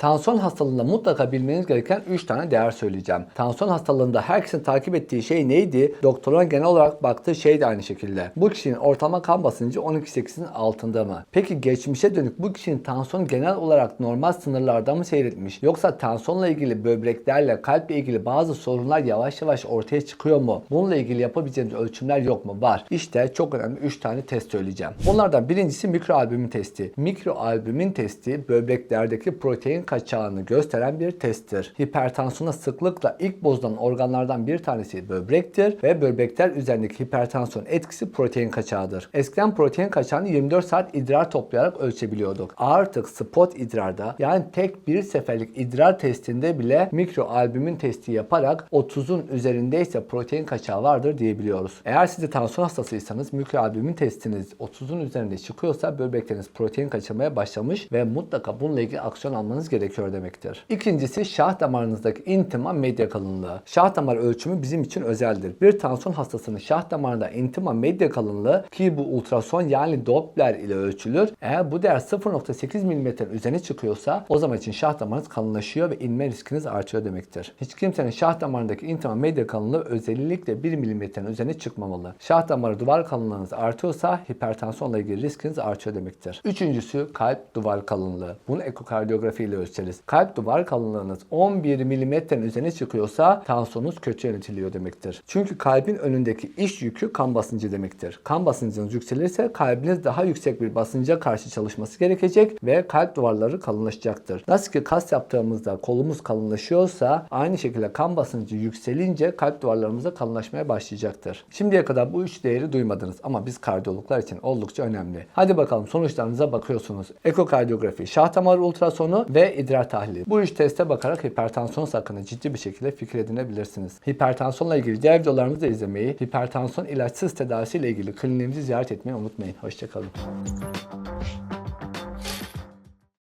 Tansiyon hastalığında mutlaka bilmeniz gereken 3 tane değer söyleyeceğim. Tansiyon hastalığında herkesin takip ettiği şey neydi? Doktorun genel olarak baktığı şey de aynı şekilde. Bu kişinin ortalama kan basıncı 12.8'in altında mı? Peki geçmişe dönük bu kişinin tansiyonu genel olarak normal sınırlarda mı seyretmiş? Yoksa tansiyonla ilgili böbreklerle, kalple ilgili bazı sorunlar yavaş yavaş ortaya çıkıyor mu? Bununla ilgili yapabileceğimiz ölçümler yok mu? Var. İşte çok önemli 3 tane test söyleyeceğim. Bunlardan birincisi mikroalbümin testi. Mikroalbümin testi böbreklerdeki protein kaçağını gösteren bir testtir. Hipertansiyona sıklıkla ilk bozulan organlardan bir tanesi böbrektir ve böbrekler üzerindeki hipertansiyon etkisi protein kaçağıdır. Eskiden protein kaçağını 24 saat idrar toplayarak ölçebiliyorduk. Artık spot idrarda yani tek bir seferlik idrar testinde bile mikroalbümin testi yaparak 30'un üzerindeyse protein kaçağı vardır diyebiliyoruz. Eğer siz de tansiyon hastasıysanız mikroalbümin testiniz 30'un üzerinde çıkıyorsa böbrekleriniz protein kaçırmaya başlamış ve mutlaka bununla ilgili aksiyon almanız gerekiyor demektir. İkincisi şah damarınızdaki intima medya kalınlığı. Şah damar ölçümü bizim için özeldir. Bir tansiyon hastasının şah damarında intima medya kalınlığı ki bu ultrason yani Doppler ile ölçülür. Eğer bu değer 0.8 mm üzerine çıkıyorsa o zaman için şah damarınız kalınlaşıyor ve inme riskiniz artıyor demektir. Hiç kimsenin şah damarındaki intima medya kalınlığı özellikle 1 mm'nin üzerine çıkmamalı. Şah damarı duvar kalınlığınız artıyorsa hipertansiyonla ilgili riskiniz artıyor demektir. Üçüncüsü kalp duvar kalınlığı. Bunu ekokardiyografi ile ölçeriz. Kalp duvar kalınlığınız 11 mm'nin üzerine çıkıyorsa tansiyonunuz kötü yönetiliyor demektir. Çünkü kalbin önündeki iş yükü kan basıncı demektir. Kan basıncınız yükselirse kalbiniz daha yüksek bir basınca karşı çalışması gerekecek ve kalp duvarları kalınlaşacaktır. Nasıl ki kas yaptığımızda kolumuz kalınlaşıyorsa aynı şekilde kan basıncı yükselince kalp duvarlarımız da kalınlaşmaya başlayacaktır. Şimdiye kadar bu üç değeri duymadınız ama biz kardiyologlar için oldukça önemli. Hadi bakalım sonuçlarınıza bakıyorsunuz. Ekokardiyografi, şah damarı ultrasonu ve idrar tahlili. Bu üç teste bakarak hipertansiyon hakkında ciddi bir şekilde fikir edinebilirsiniz. Hipertansiyonla ilgili diğer videolarımızı da izlemeyi, hipertansiyon ilaçsız tedavisiyle ilgili kliniğimizi ziyaret etmeyi unutmayın. Hoşçakalın.